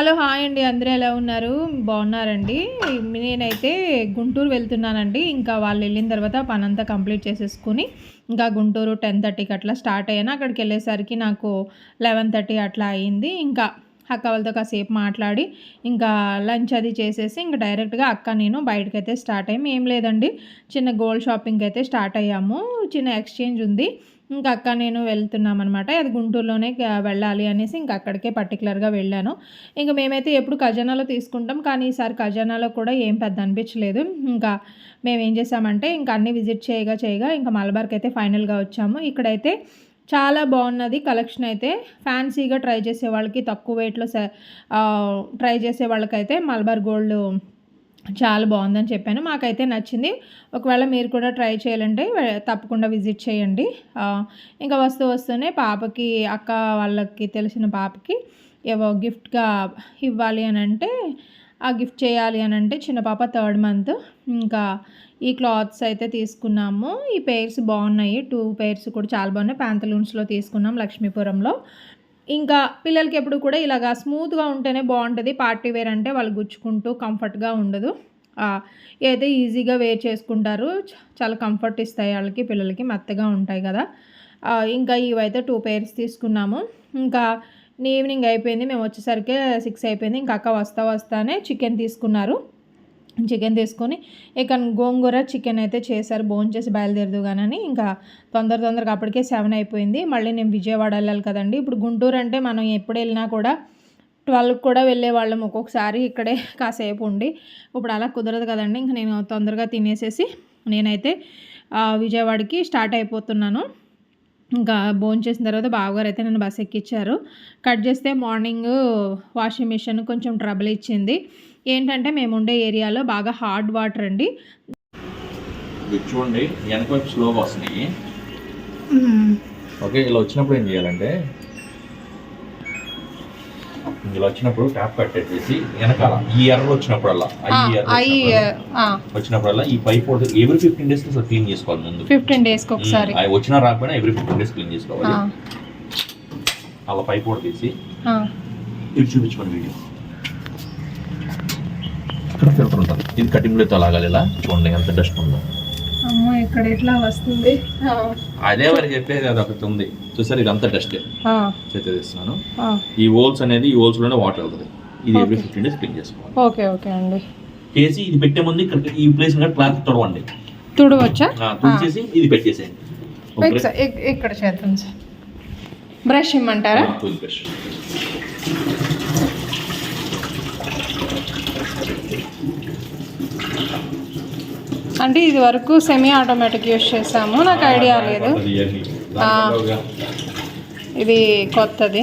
Hello hi అండి. అందరూ ఎలా ఉన్నారు? బాగున్నారండి. నేనైతే గుంటూరు వెళ్తున్నానండి. ఇంకా వాళ్ళు వెళ్ళిన తర్వాత పనంతా కంప్లీట్ చేసేసుకుని ఇంకా గుంటూరు టెన్ థర్టీకి అట్లా స్టార్ట్ అయ్యాను. అక్కడికి వెళ్ళేసరికి నాకు లెవెన్ థర్టీ అట్లా అయింది. ఇంకా అక్క వాళ్ళతో కాసేపు మాట్లాడి ఇంకా లంచ్ అది చేసేసి ఇంకా డైరెక్ట్గా అక్క నేను బయటకైతే స్టార్ట్ అయ్యాము ఏం లేదండి. చిన్న గోల్డ్ షాపింగ్కి అయితే స్టార్ట్ అయ్యాము. చిన్న ఎక్స్చేంజ్ ఉంది. ఇంకా అక్క నేను వెళ్తున్నాం అనమాట అది గుంటూరులోనే వెళ్ళాలి అనేసి ఇంకా అక్కడికే పర్టికులర్గా వెళ్ళాను. ఇంకా మేమైతే ఎప్పుడు ఖజానాలో తీసుకుంటాం కానీ ఈసారి ఖజానాలో కూడా ఏం పెద్ద అనిపించలేదు. ఇంకా మేము ఏం చేసామంటే ఇంకా అన్ని విజిట్ చేయగా చేయగా ఇంకా మలబార్కి అయితే ఫైనల్గా వచ్చాము. ఇక్కడైతే చాలా బాగున్నది కలెక్షన్ అయితే. ఫ్యాన్సీగా ట్రై చేసే వాళ్ళకి తక్కువ వెయిట్లో ట్రై చేసే వాళ్ళకైతే మలబార్ గోల్డ్ చాలా బాగుందని చెప్పాను. మాకైతే నచ్చింది. ఒకవేళ మీరు కూడా ట్రై చేయాలంటే తప్పకుండా విజిట్ చేయండి. ఇంకా వస్తూ వస్తూనే పాపకి అక్క వాళ్ళకి తెలిసిన పాపకి ఏవో గిఫ్ట్గా ఇవ్వాలి అని అంటే ఆ గిఫ్ట్ చేయాలి అని అంటే చిన్న పాప థర్డ్ మంత్. ఇంకా ఈ క్లాత్స్ అయితే తీసుకున్నాము. ఈ పేర్స్ బాగున్నాయి. టూ పేర్స్ కూడా చాలా బాగున్నాయి. ప్యాంతలూన్స్లో తీసుకున్నాం లక్ష్మీపురంలో. ఇంకా పిల్లలకి ఎప్పుడు కూడా ఇలాగా స్మూత్గా ఉంటేనే బాగుంటుంది. పార్టీ వేర్ అంటే వాళ్ళు గుచ్చుకుంటూ కంఫర్ట్గా ఉండదు. ఏదైతే అయితే ఈజీగా వేర్ చేసుకుంటారు. చాలా కంఫర్ట్ ఇస్తాయి వాళ్ళకి పిల్లలకి మెత్తగా ఉంటాయి కదా. ఇంకా ఇవైతే టూ పేర్స్ తీసుకున్నాము. ఇంకా ఈవినింగ్ అయిపోయింది. మేము వచ్చేసరికి సిక్స్ అయిపోయింది. ఇంకా అక్క వస్తా వస్తానే చికెన్ తీసుకున్నారు. చికెన్ తీసుకొని ఇక గోంగూర చికెన్ అయితే చేశారు. బోన్ చేసి బయలుదేరదు కానీ ఇంకా తొందర తొందరగా అప్పటికే సెవెన్ అయిపోయింది. మళ్ళీ నేను విజయవాడ వెళ్ళాలి కదండి. ఇప్పుడు గుంటూరు అంటే మనం ఎప్పుడు వెళ్ళినా కూడా ట్వెల్వ్కి కూడా వెళ్ళే వాళ్ళం ఒక్కొక్కసారి ఇక్కడే కాసేపు ఉండి. ఇప్పుడు అలా కుదరదు కదండి. ఇంకా నేను తొందరగా తినేసేసి నేనైతే విజయవాడకి స్టార్ట్ అయిపోతున్నాను. ఇంకా భోజనం చేసిన తర్వాత బావగారు అయితే నన్ను బస్ ఎక్కించారు కట్ చేస్తే మార్నింగ్ వాషింగ్ మిషన్ కొంచెం ట్రబుల్ ఇచ్చింది. ఏంటంటే మేము ఉండే ఏరియాలో బాగా హార్డ్ వాటర్ అండి. చూడండి వెనక వైపు స్లోగా వస్తున్నాయి. ఓకే ఇలా వచ్చినప్పుడు ఏం చేయాలంటే ఇలా వచ్చినప్పుడు ట్యాప్ కట్టేసి వెనకాల ఈ ఎర్ర వచ్చినప్పుడల్లా వచ్చినప్పుడల్లా- ఈ పైప్ ఎవ్రీ ఫిఫ్టీన్ డేస్ అసలు క్లీన్ చేసుకోవాలి ముందు. ఫిఫ్టీన్ డేస్కి ఒకసారి. అవి వచ్చినా రాకపోయినా ఎవ్రీ ఫిఫ్టీన్ డేస్ క్లీన్ చేసుకోవాలి. అలా పైప్ కూడా తీసి. ఇది చూపించుకోండి వీడియో. ఉంటుంది ఇది కటింగ్ ప్లేట్ లాగాలి ఇలా. చూడండి ఎంత డస్ట్ ఉందో. ఇక్కడ ఎట్లా వస్తుంది? అదే మరి చెప్పేది అది ఒకటి ఉంది. చూసారు ఇదంతా డస్ట్ చేతి తీస్తున్నాను. ఈ హోల్స్ అనేది ఈ హోల్స్లోనే వాటర్ వెళ్తుంది. ఇది ఎవ్రీ ఫిఫ్టీన్ డేస్ క్లీన్ చేసుకోవాలి. ఓకే ఓకే అండి. చేసి ఇది పెట్టే ముందు ఇక్కడ ఈ ప్లేస్ క్లాత్ తొడవండి. తుడవచ్చా? తుడిచేసి ఇది పెట్టేసేయండి. ఇక్కడ చేద్దాం సార్. బ్రష్ ఇమ్మంటారా? బ్రష్ అంటే ఇది వరకు సెమీ ఆటోమేటిక్ యూస్ చేసాము నాకు ఐడియా లేదు. ఇది కొత్తది.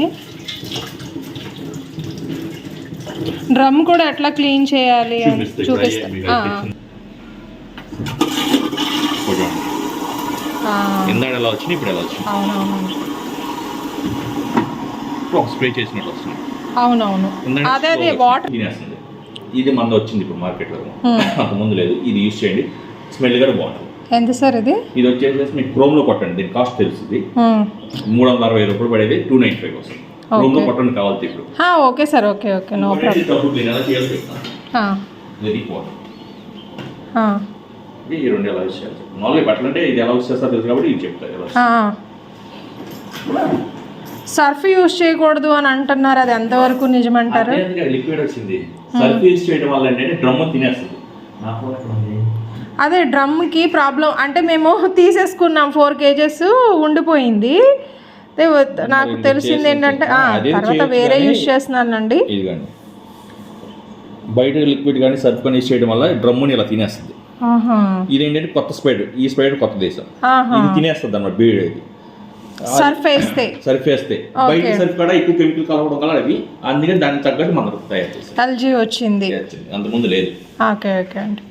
డ్రమ్ కూడా ఎట్లా క్లీన్ చేయాలి అని చూపిస్తా ఆ, ఆ, ఇందాక ఎలా వచ్చింది ఇప్పుడు ఎలా వచ్చింది అవునవును. స్ప్రే వస్తుంది అదే అదే వాటర్ ఇది మంద వచ్చింది ఇప్పుడు మార్కెట్లో అంత ముందు లేదు. ఇది యూస్ చేయండి. స్మెల్ కూడా బాగుంటుంది. ఎంత సార్ ఇది? ఇది వచ్చేసి మీకు క్రోమ్లో కొట్టండి దీని కాస్ట్ తెలుస్తుంది. మూడు వందల అరవై రూపాయలు పడేది టూ నైన్ ఫైవ్ వస్తుంది. క్రోమ్లో కొట్టండి కావాలి ఇప్పుడు. Okay sir okay okay no problem. ఈ రెండు ఎలా యూస్ చేయాలి? నాలుగు బట్టలు అంటే ఇది ఎలా యూస్ చేస్తా తెలుసు కాబట్టి ఇది చెప్తారు. సర్ఫ్ యూస్ చేయకూడదు అని అంటున్నారు అది ఎంతవరకు నిజమంటారు? లిక్విడ్ వచ్చింది. సర్ఫ్ యూస్ చేయడం వల్ల ఏంటంటే డ్రమ్ తినేస్తుంది. నా అదే డ్రమ్కి ప్రాబ్లం అంటే మేము తీసేసుకున్నాం ఫోర్ కేజెస్ ఉండిపోయింది. నాకు తెలిసింది ఏంటంటే తర్వాత వేరే యూస్ చేస్తున్నానండి. బయట లిక్విడ్ కానీ సర్ఫ్ కానీ యూస్ చేయడం వల్ల డ్రమ్ముని ఇలా తినేస్తుంది. ఏంటంటే కొత్త స్పైడ్ ఈ స్పైడ్ కొత్త దేశం. ఇది తినేస్తుంది అన్నమాట బీడ్ ఇది. సర్ఫ్ వేస్తే. సర్ఫ్ వేస్తే. బయట సర్ఫ్ కూడా ఎక్కువ కెమికల్ కలవడం వల్ల అవి అందుకని దానికి తగ్గట్టు మనకు తయారు చేస్తారు ఎల్జీ వచ్చింది. అంతకుముందు లేదు. ఓకే ఓకే అండి.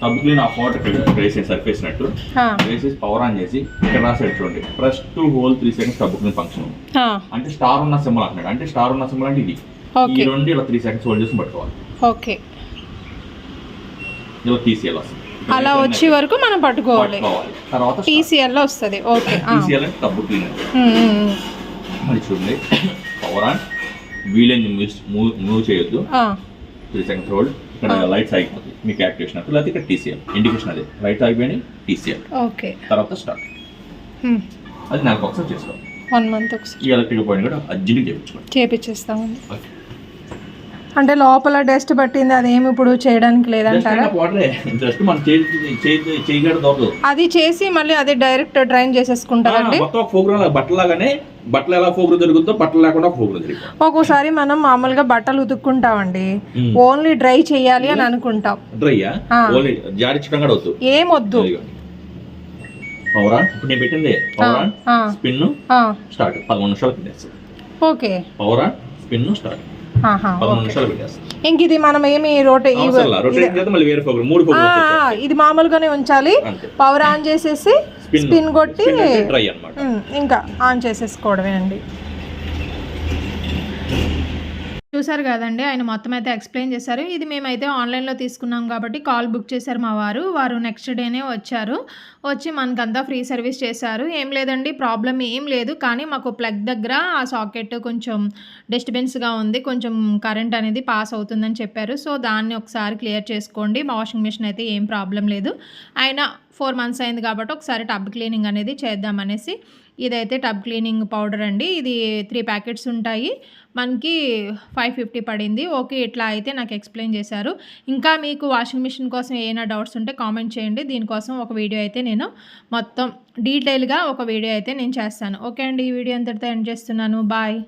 టబ్ క్లీన్ ఆ వాటర్ వేసేసి సర్ఫ్ వేసినట్టు ఆ, వేసేసి పవర్ ఆన్ చేసి ఇక్కడ రాసాడు చూడండి. Press to hold three seconds tub clean function అంటే స్టార్ ఉన్న సింబల్ అంటున్నాడు. అంటే స్టార్ ఉన్న సింబల్ అంటే ఇది. ఈ రెండు ఇలా త్రీ సెకండ్స్ హోల్డ్ చేసి పట్టుకోవాలి. ఓకే. ఇలా తీసేయాలి అలా వచ్చే వరకు మనం పట్టుకోవాలి. తర్వాత టీసీఎల్లో వస్తుంది. ఓకే. ఆ. తీసేయాలంటే tub clean um, um, um. మళ్ళీ చూడండి. పవర్ ఆన్ వీలైన మూవ్ మూవ్ చేయొద్దు. త్రీ సెకండ్స్ హోల్డ్ ఇక్కడ లైట్స్ ఆగిపోతుంది మీకు యాక్టివేషన్ అవుతుంది లేకపోతే ఇక్కడ టీసీఎల్. ఇండికేషన్ అదే. లైట్స్ ఆగిపోయినాయి టీసీఎల్. ఓకే. తర్వాత స్టార్ట్. అది నాకు ఒకసారి చేసుకోవాలి వన్ మంత్ ఒకసారి. ఈ ఎలక్ట్రిక్ పాయింట్ కూడా అర్జెంట్గా చేయించుకోండి. చేపించేస్తామండి ఓకే అంటే లోపల డస్ట్ పట్టింది అదేమి ఇప్పుడు చేయడానికి లేదంటారా? అది చేసి మళ్ళీ అది డైరెక్ట్ డ్రైన్ చేసేసుకుంటారండి? బట్టలాగానే బట్టలు ఎలా దొరుకుతుందో బట్టలు లేకుండా దొరుకుతుంది ఒక్కోసారి మనం మామూలుగా బట్టలు ఉతుక్కుంటామండి. ఓన్లీ డ్రై చేయాలి అని అనుకుంటాం. డ్రైయా. ఓన్లీ జాడించడం కూడా వద్దు. ఏమొద్దు పవరా ఇప్పుడు నేను పెట్టింది. పవరా స్పిన్ స్టార్ట్. నిమిషాలు పెట్టేస్తాను ఓకే. పవరా స్పిన్ స్టార్ట్. పదమూడు. నిమిషాలు ఇంక ఇది మనం ఏమి రోటే ఇది మామూలుగానే ఉంచాలి. పవర్ ఆన్ చేసేసి స్పిన్ కొట్టి ఇంకా ఆన్ చేసేసుకోవడమే అండి చూసారు కదండి. ఆయన మొత్తం అయితే ఎక్స్ప్లెయిన్ చేశారు. ఇది మేమైతే ఆన్లైన్లో తీసుకున్నాం కాబట్టి కాల్ బుక్ చేశారు మా వారు. వారు నెక్స్ట్ డేనే వచ్చారు. వచ్చి మనకంతా ఫ్రీ సర్వీస్ చేశారు. ఏం లేదండి ప్రాబ్లం ఏం లేదు. కానీ మాకు ప్లగ్ దగ్గర ఆ సాకెట్ కొంచెం డిస్టర్బెన్స్గా ఉంది. కొంచెం కరెంట్ అనేది పాస్ అవుతుందని చెప్పారు. సో దాన్ని ఒకసారి క్లియర్ చేసుకోండి. మా వాషింగ్ మిషన్ అయితే ఏం ప్రాబ్లం లేదు. ఆయన ఫోర్ మంత్స్ అయింది కాబట్టి ఒకసారి టబ్ క్లీనింగ్ అనేది చేద్దామనేసి ఇదైతే టబ్ క్లీనింగ్ పౌడర్ అండి. ఇది త్రీ ప్యాకెట్స్ ఉంటాయి. మనకి ఫైవ్ ఫిఫ్టీ పడింది. ఓకే ఇట్లా అయితే నాకు ఎక్స్ప్లెయిన్ చేశారు. ఇంకా మీకు వాషింగ్ మిషన్ కోసం ఏమైనా డౌట్స్ ఉంటే కామెంట్ చేయండి. దీనికోసం ఒక వీడియో అయితే నేను మొత్తం డీటెయిల్గా ఒక వీడియో అయితే నేను చేస్తాను. ఓకే అండి ఈ వీడియో అంతటితో ఎండ్ చేస్తున్నాను. బాయ్.